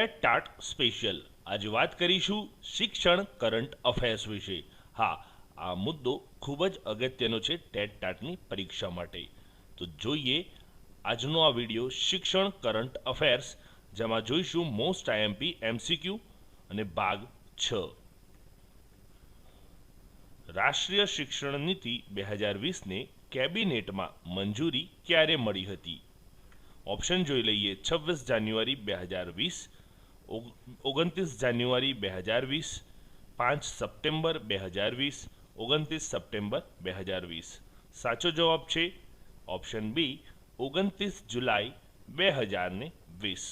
TET TAT special. આજે વાત કરીશું શિક્ષણ કરંટ અફેર્સ વિશે. હા, આ મુદ્દો ખૂબ જ અગત્યનો છે ટેટ ટાટની પરીક્ષા માટે. તો જોઈએ આજનો આ વિડિયો શિક્ષણ કરંટ અફેર્સ, જેમાં જોઈશું મોસ્ટ આઈએમપી એમસીક્યુ અને ભાગ છ. રાષ્ટ્રીય શિક્ષણ નીતિ બે હજાર વીસને કેબિનેટમાં મંજૂરી ક્યારે મળી હતી? ઓપ્શન જોઈ લઈએ છવ્વીસ જાન્યુઆરી બે હજાર વીસ ઓગણત્રીસ જાન્યુઆરી બે હજાર વીસ, પાંચ સપ્ટેમ્બર બે હજાર વીસ, ઓગણત્રીસ સપ્ટેમ્બર બે હજાર વીસ. સાચો જવાબ છે ઓપ્શન બી, ઓગણત્રીસ જુલાઈ બે હજાર ને વીસ.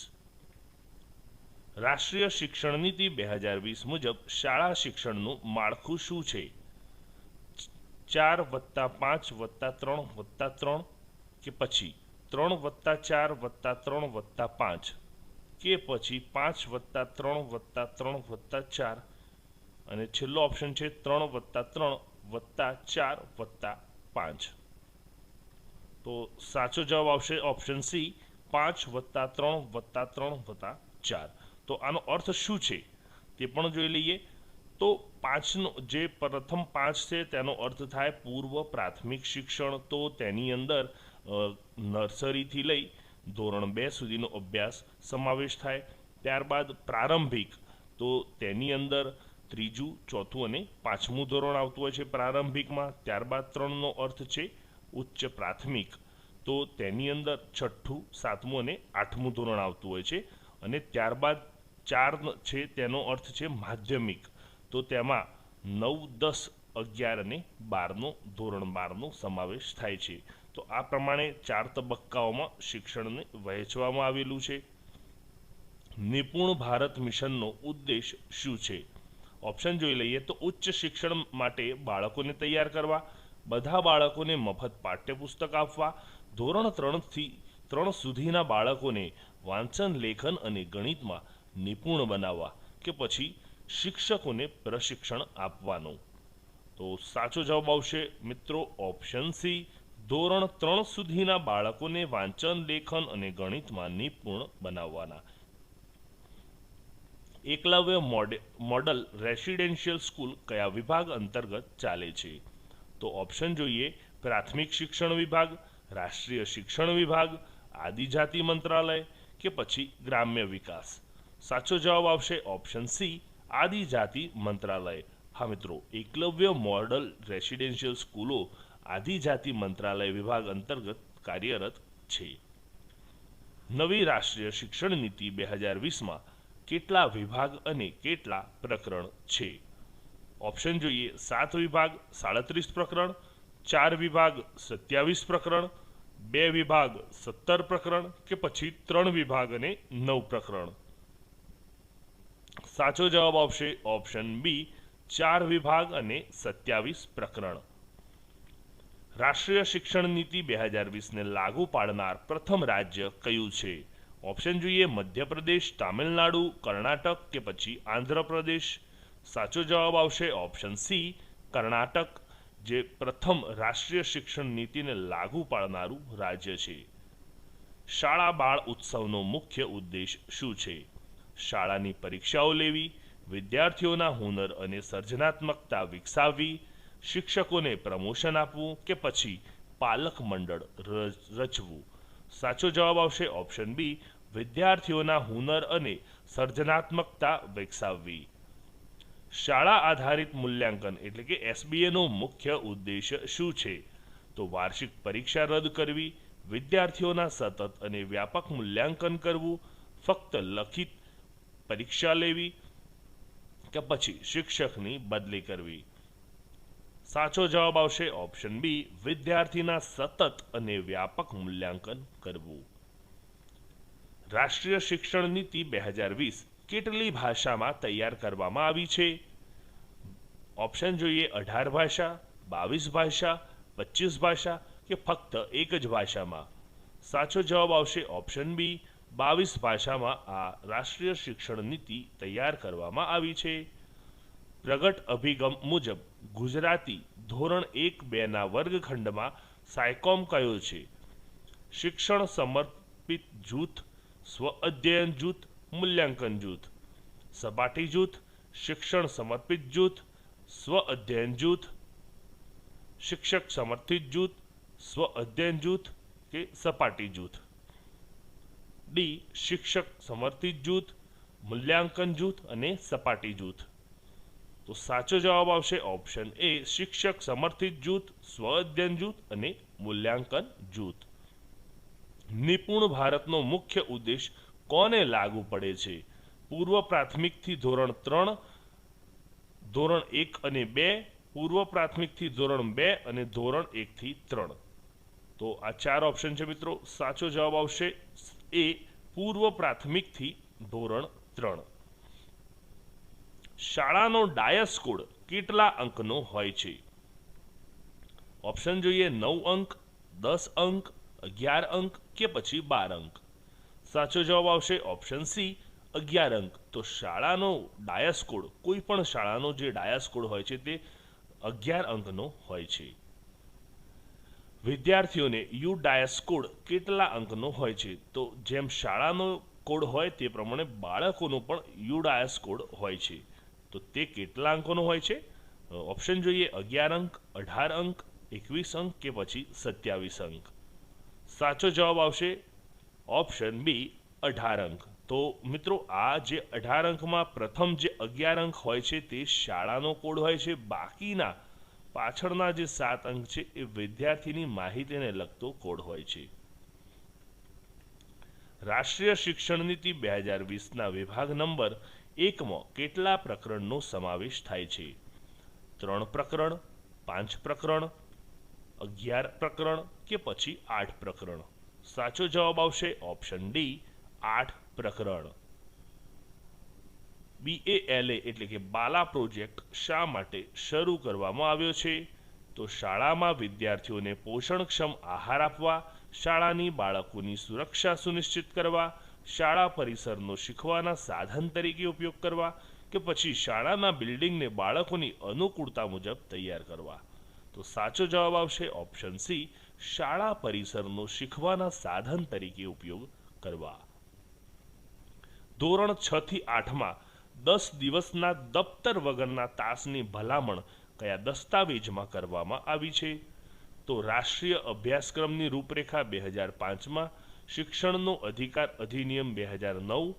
રાષ્ટ્રીય શિક્ષણ નીતિ બે હજાર વીસ મુજબ શાળા શિક્ષણનું માળખું શું છે? ચાર વત્તા પાંચ વત્તા ત્રણ વત્તા ત્રણ કે પછી? ત્રણ વત્તા ચાર વત્તા ત્રણ વત્તા પાંચ. કે પછી પાંચ વત્તા ત્રણ વત્તા ત્રણ વત્તા ચાર. અને છેલ્લો ઓપ્શન છે ત્રણ વત્તા ત્રણ વત્તા ચાર વત્તા પાંચ. તો સાચો જવાબ આવશે ઓપ્શન સી પાંચ વત્તા ત્રણ વત્તા ત્રણ વત્તા ચાર. તો આનો અર્થ શું છે? તે પણ જોઈ લઈએ. તો પાંચનો, જે પ્રથમ પાંચ છે તેનો અર્થ થાય પૂર્વ પ્રાથમિક શિક્ષણ. તો તેની અંદર નર્સરીથી લઈ ધોરણ બે સુધીનો અભ્યાસ સમાવેશ થાય. ત્યારબાદ પ્રારંભિક, તો તેની અંદર ત્રીજું, ચોથું અને પાંચમું ધોરણ આવતું હોય છે પ્રારંભિકમાં. ત્યારબાદ ત્રણનો અર્થ છે ઉચ્ચ પ્રાથમિક, તો તેની અંદર છઠ્ઠું, સાતમું અને આઠમું ધોરણ આવતું હોય છે. અને ત્યારબાદ ચાર છે તેનો અર્થ છે માધ્યમિક, તો તેમાં નવ, દસ, અગિયાર અને બારનો, ધોરણ બારનો સમાવેશ થાય છે. તો આ પ્રમાણે ચાર તબક્કાઓમાં શિક્ષણને વહેંચવામાં આવેલું છે. નિપુણ ભારત મિશનનો ઉદ્દેશ શું છે? ઓપ્શન જોઈ લઈએ તો ઉચ્ચ શિક્ષણ માટે બાળકોને તૈયાર કરવા, બધા બાળકોને મફત પાઠ્યપુસ્તક આપવા, ધોરણ ત્રણથી ત્રણ સુધીના બાળકોને વાંચન, લેખન અને ગણિતમાં નિપુણ બનાવવા કે પછી શિક્ષકોને પ્રશિક્ષણ આપવાનું. તો સાચો જવાબ આવશે મિત્રો ઓપ્શન સી. ધોરણ ત્રણ સુધીના બાળકોને વાંચન, લેખન અને ગણિતમાં નિપુણ બનાવવાના. એકલવ્ય મોડલ રેસિડેન્શિયલ સ્કૂલ કયા વિભાગ અંતર્ગત ચાલે છે? તો ઓપ્શન જોઈએ પ્રાથમિક શિક્ષણ વિભાગ, રાષ્ટ્રીય શિક્ષણ વિભાગ, આદિજાતિ મંત્રાલય કે પછી ગ્રામ્ય વિકાસ? સાચો જવાબ આવશે ઓપ્શન સી, આદિજાતિ મંત્રાલય. હા મિત્રો, એકલવ્ય મોડલ રેસિડેન્શિયલ સ્કૂલો આદિજાતિ મંત્રાલય વિભાગ અંતર્ગત કાર્યરત છે. નવી રાષ્ટ્રીય શિક્ષણ નીતિ બે હજાર વીસમાં કેટલા વિભાગ અને કેટલા પ્રકરણ છે? ઓપ્શન જોઈએ સાત વિભાગ, સાડત્રીસ પ્રકરણ, ચાર વિભાગ, સત્યાવીસ પ્રકરણ, બે વિભાગ, સત્તર પ્રકરણ કે પછી ત્રણ વિભાગ અને નવ પ્રકરણ. સાચો જવાબ આવશે ઓપ્શન બી, ચાર વિભાગ અને સત્યાવીસ પ્રકરણ. રાષ્ટ્રીય શિક્ષણ નીતિ બે હજાર વીસને લાગુ પાડનાર પ્રથમ રાજ્ય કયું છે? ઓપ્શન જોઈએ મધ્યપ્રદેશ, તામિલનાડુ, કર્ણાટક કે પછી આંધ્રપ્રદેશ? સાચો જવાબ આવશે ઓપ્શન સી કર્ણાટક, જે પ્રથમ રાષ્ટ્રીય શિક્ષણ નીતિને લાગુ પાડનારું રાજ્ય છે. શાળા બાળ ઉત્સવનો મુખ્ય ઉદ્દેશ શું છે? શાળાની પરીક્ષાઓ લેવી, વિદ્યાર્થીઓના હુનર અને સર્જનાત્મકતા વિકસાવવી શિક્ષકોને પ્રમોશન આપવું કે પછી પાલક મંડળ રચવું? સાચો જવાબ આવશે ઓપ્શન બી, વિદ્યાર્થીઓના હુનર અને સર્જનાત્મકતા વિકસાવવી. શાળા આધારિત મૂલ્યાંકન એટલે કે એસબીએનો મુખ્ય ઉદ્દેશ શું છે? તો વાર્ષિક પરીક્ષા રદ કરવી, વિદ્યાર્થીઓના સતત અને વ્યાપક મૂલ્યાંકન કરવું, ફક્ત લખિત પરીક્ષા લેવી કે પછી શિક્ષકની બદલી કરવી? સાચો જવાબ આવશે ઓપ્શન બી વિદ્યાર્થીના સતત અને વ્યાપક મૂલ્યાંકન કરવું. રાષ્ટ્રીય શિક્ષણ નીતિ બે હજાર વીસ કેટલી ભાષામાં તૈયાર કરવામાં આવી છે? ઓપ્શન જોઈએ અઢાર ભાષા, બાવીસ ભાષા, પચીસ ભાષા કે ફક્ત એક જ ભાષામાં? સાચો જવાબ આવશે ઓપ્શન બી બાવીસ ભાષામાં આ રાષ્ટ્રીય શિક્ષણ નીતિ તૈયાર કરવામાં આવી છે. પ્રગટ અભિગમ મુજબ ગુજરાતી ધોરણ એક બેના વર્ગખંડમાં સાયકોમ કયો છે? શિક્ષણ સમર્પિત જૂથ, સ્વ અધ્યયન જૂથ, મૂલ્યાંકન જૂથ. સપાટી જૂથ, શિક્ષણ સમર્પિત જૂથ, સ્વ અધ્યયન જૂથ. શિક્ષક સમર્થિત જૂથ, સ્વ અધ્યયન જૂથ કે સપાટી જૂથ? ડી. શિક્ષક સમર્થિત જૂથ, મૂલ્યાંકન જૂથ અને સપાટી જૂથ. તો સાચો જવાબ આવશે ઓપ્શન એ શિક્ષક સમર્થિત જૂથ સ્વ અધ્યયન જૂથ અને મૂલ્યાંકન જૂથ. નિપુણ ભારતનો મુખ્ય ઉદ્દેશ કોને લાગુ પડે છે? પૂર્વ પ્રાથમિકથી ધોરણ ત્રણ, ધોરણ એક અને બે, પૂર્વ પ્રાથમિકથી ધોરણ બે અને ધોરણ એકથી ત્રણ. તો આ ચાર ઓપ્શન છે મિત્રો. સાચો જવાબ આવશે એ પૂર્વ પ્રાથમિકથી ધોરણ ત્રણ. શાળાનો ડાયસ કોડ કેટલા અંકનો હોય છે? ઓપ્શન જોઈએ નવ અંક, દસ અંક, અગિયાર અંક કે પછી બાર અંક. સાચો જવાબ આવશે ઓપ્શન સી, અગિયાર અંક. તો શાળાનો ડાયસ કોડ કોઈ પણ શાળાનો જે ડાયસ કોડ હોય છે તે અગિયાર અંકનો હોય છે. વિદ્યાર્થીઓને યુ ડાયસ કોડ કેટલા અંકનો હોય છે? તો જેમ શાળાનો કોડ હોય તે પ્રમાણે બાળકોનો પણ યુ ડાયસ કોડ હોય છે. તો તે કેટલા અંકોનો હોય છે? ઓપ્શન જોઈએ અગિયાર અંક, અઢાર અંક, એકવીસ અંક કે પછી સત્યાવીસ અંક? સાચો જવાબ આવશે ઓપ્શન બી અઢાર અંક. તો મિત્રો, આ જે અઢાર અંકમાં પ્રથમ જે અગિયાર અંક હોય છે તે શાળાનો કોડ હોય છે. બાકીના પાછળના જે સાત અંક છે એ વિદ્યાર્થીની માહિતીને લગતો કોડ હોય છે. રાષ્ટ્રીય શિક્ષણ નીતિ બે હજાર વીસના વિભાગ નંબર એકમાં કેટલા પ્રકરણનો સમાવેશ થાય છે? ત્રણ પ્રકરણ, પાંચ પ્રકરણ, અગિયાર પ્રકરણ કે પછી આઠ પ્રકરણ? સાચો જવાબ આવશે ઓપ્શન ડી, આઠ પ્રકરણ. બીએએલએ એટલે કે બાલા પ્રોજેક્ટ શા માટે શરૂ કરવામાં આવ્યો છે? તો શાળામાં વિદ્યાર્થીઓને પોષણક્ષમ આહાર આપવા, શાળાની બાળકોની સુરક્ષા સુનિશ્ચિત કરવા શાળા પરિસરનો શીખવાના સાધન તરીકે ઉપયોગ કરવા કે પછી શાળાના બિલ્ડિંગને બાળકોની અનુકૂળતા મુજબ તૈયાર કરવા? તો સાચો જવાબ આવશે ઓપ્શન સી, શાળા પરિસરનો શીખવાના સાધન તરીકે ઉપયોગ કરવા. ધોરણ છ થી આઠમાં દસ દિવસના દફતર વગરના તાસની ભલામણ કયા દસ્તાવેજમાં કરવામાં આવી છે? તો રાષ્ટ્રીય અભ્યાસક્રમની રૂપરેખા બે હજાર પાંચમાં શિક્ષણનો અધિકાર અધિનિયમ બે હજાર નવ,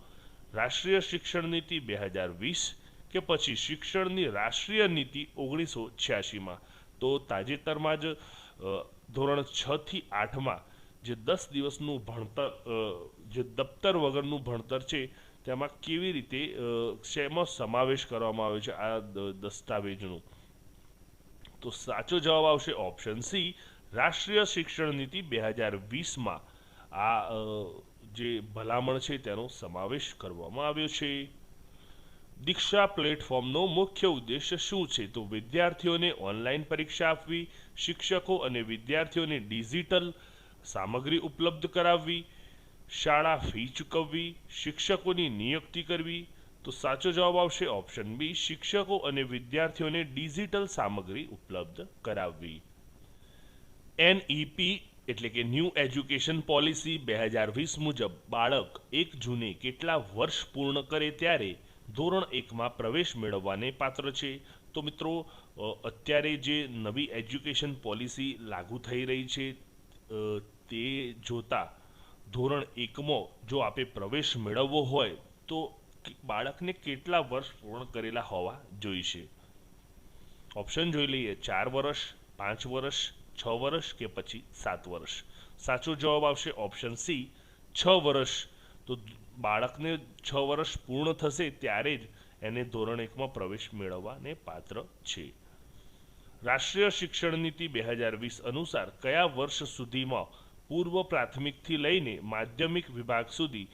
રાષ્ટ્રીય શિક્ષણ નીતિ બે હજાર વીસ કે પછી શિક્ષણની રાષ્ટ્રીય નીતિ ઓગણીસો છ્યાસીમાં તો તાજેતરમાં જ ધોરણ છ થી આઠમાં જે દસ દિવસનું ભણતર જે દફતર વગરનું ભણતર છે, તેમાં કેવી રીતે શેમાં સમાવેશ કરવામાં આવ્યો છે આ દસ્તાવેજનું? તો સાચો જવાબ આવશે ઓપ્શન સી, રાષ્ટ્રીય શિક્ષણ નીતિ બે હજાર વીસમાં. આ જે ભલામણ છે તેનો સમાવેશ કરવામાં આવ્યો છે. દીક્ષા પ્લેટફોર્મનો મુખ્ય ઉદ્દેશ શું છે? તો વિદ્યાર્થીઓને ઓનલાઈન પરીક્ષા આપવી, શિક્ષકો અને વિદ્યાર્થીઓને ડિજિટલ સામગ્રી ઉપલબ્ધ કરાવવી, શાળા ફી ચૂકવવી, શિક્ષકોની નિયુક્તિ કરવી. તો સાચો જવાબ આવશે ઓપ્શન બી, શિક્ષકો અને વિદ્યાર્થીઓને ડિજિટલ સામગ્રી ઉપલબ્ધ કરાવવી. એનઈપી એટલે કે ન્યૂ એજ્યુકેશન પોલિસી બે હજાર વીસ મુજબ બાળક એક જૂને કેટલા વર્ષ પૂર્ણ કરે ત્યારે ધોરણ એકમાં પ્રવેશ મેળવવાને પાત્ર છે. તો મિત્રો અત્યારે જે નવી એજ્યુકેશન પોલિસી લાગુ થઈ રહી છે તે જોતા ધોરણ એકમાં જો આપે પ્રવેશ મેળવવો હોય, તો બાળકને કેટલા વર્ષ પૂર્ણ કરેલા હોવા જોઈશે. ઓપ્શન જોઈ લઈએ, ચાર વર્ષ, પાંચ વર્ષ છ વર્ષ કે પછી સાત વર્ષ? સાચો જવાબ આવશે ઓપ્શન સી છ વર્ષ. તો બાળકને છ વર્ષ પૂર્ણ થશે ત્યારે જ એને ધોરણ એકમાં પ્રવેશ મેળવવાને પાત્ર છે. રાષ્ટ્રીય શિક્ષણ નીતિ બે હજાર વીસ અનુસાર કયા વર્ષ સુધીમાં પૂર્વ પ્રાથમિકથી લઈને માધ્યમિક વિભાગ સુધી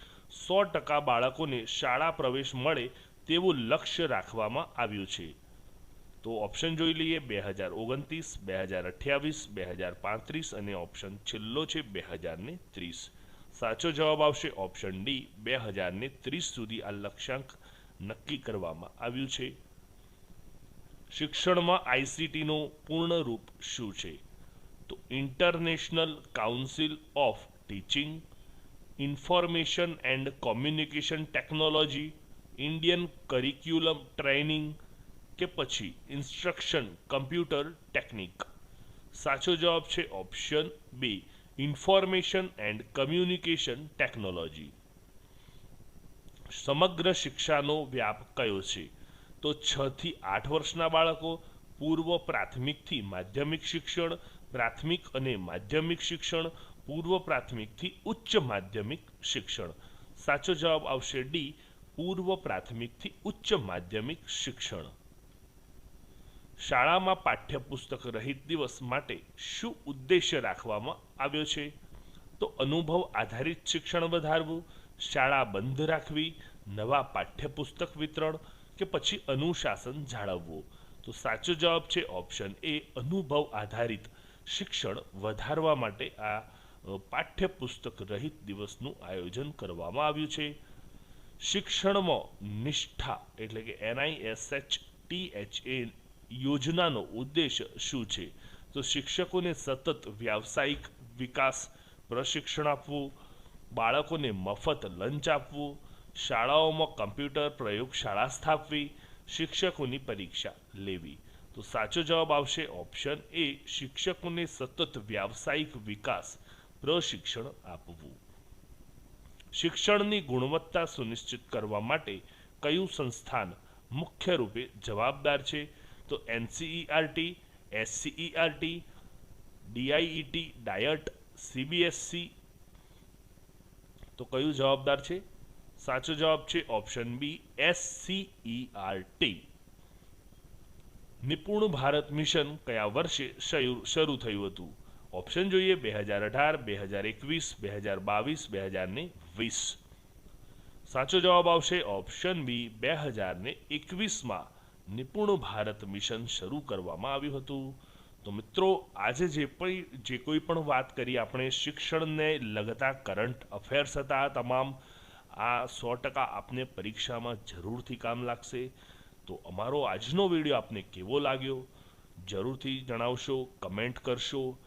સો ટકા બાળકોને શાળા પ્રવેશ મળે તેવું લક્ષ્ય રાખવામાં આવ્યું છે? તો ઓપ્શન જોઈ લઈએ બે હજાર ઓગણત્રીસ, બે હજાર અઠ્યાવીસ, બે હજાર પાંત્રીસ અને ઓપ્શન છેલ્લો છે બે હજાર ને ત્રીસ. સાચો જવાબ આવશે ઓપ્શન ડી બે હજાર ને ત્રીસ સુધી આ લક્ષ્યાંક નક્કી કરવામાં આવ્યું છે. શિક્ષણમાં આઈસીટીનો પૂર્ણ રૂપ શું છે? તો international council of teaching information and communication technology Indian curriculum training કે પછી ઇન્સ્ટ્રક્શન કમ્પ્યુટર ટેકનિક? સાચો જવાબ છે option B, information and communication technology. સમગ્ર શિક્ષાનો વ્યાપ કયો છે? તો છ થી આઠ વર્ષના બાળકો, પૂર્વ પ્રાથમિકથી માધ્યમિક શિક્ષણ, પ્રાથમિક અને માધ્યમિક શિક્ષણ, પૂર્વ પ્રાથમિકથી ઉચ્ચ માધ્યમિક શિક્ષણ. સાચો જવાબ આવશે ડી, પૂર્વ પ્રાથમિકથી ઉચ્ચ માધ્યમિક શિક્ષણ. શાળામાં પાઠ્યપુસ્તક રહિત દિવસ માટે શું ઉદ્દેશ્ય રાખવામાં આવ્યો છે? તો અનુભવ આધારિત શિક્ષણ વધારવું, શાળા બંધ રાખવી, નવા પાઠ્યપુસ્તક વિતરણ કે પછી અનુશાસન જાળવવું? તો સાચો જવાબ છે ઓપ્શન એ, અનુભવ આધારિત શિક્ષણ વધારવા માટે આ પાઠ્યપુસ્તક રહિત દિવસનું આયોજન કરવામાં આવ્યું છે. શિક્ષણમાં નિષ્ઠા એટલે કે એનઆઈએસએચ ટીએચ એ યોજનાનો ઉદ્દેશ શું છે? તો શિક્ષકોને સતત વ્યાવસાયિક વિકાસ, પ્રશિક્ષણ આપવું, બાળકોને મફત લંચ આપવું, શાળાઓમાં કમ્પ્યુટર પ્રયોગશાળા સ્થાપવી, શિક્ષકોની પરીક્ષા લેવી. તો સાચો જવાબ આવશે ઓપ્શન એ શિક્ષકોને સતત વ્યાવસાયિક વિકાસ, પ્રશિક્ષણ આપવું. શિક્ષણની ગુણવત્તા સુનિશ્ચિત કરવા માટે કયું સંસ્થાન મુખ્ય રૂપે જવાબદાર છે? તો NCERT SCERT DIET DIET CBSC તો કયું જવાબદાર છે? સાચો જવાબ છે option B SCERT Nipun Bharat mission કયા વર્ષે શરૂ થયું હતું? ઓપ્શન જોઈએ બે હજાર અઢાર, બે હજાર એકવીસ, બે હજાર બાવીસ, બે હજાર ને વીસ. સાચો જવાબ આવશે ઓપ્શન બી બે હજાર ને એકવીસમાં. નિપુણ ભારત મિશન શરૂ કરવામાં આવ્યું હતું. તો મિત્રો, આજે જે પણ જે કોઈ પણ વાત કરી, આપણે શિક્ષણને લગતા કરંટ અફેર્સ હતા તમામ. આ સો ટકા આપને પરીક્ષામાં જરૂરથી કામ લાગશે. તો અમારો આજનો વીડિયો આપને કેવો લાગ્યો? જરૂરથી જણાવશો કમેન્ટ કરશો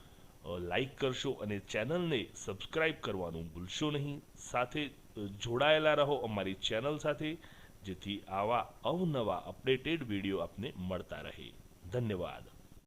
લાઈક કરશો અને ચેનલને સબસ્ક્રાઈબ કરવાનું ભૂલશો નહીં. સાથે જોડાયેલા રહો અમારી ચેનલ સાથે. જેથી આવા અવનવા અપડેટેડ વીડિયો આપને મળતા રહે. ધન્યવાદ.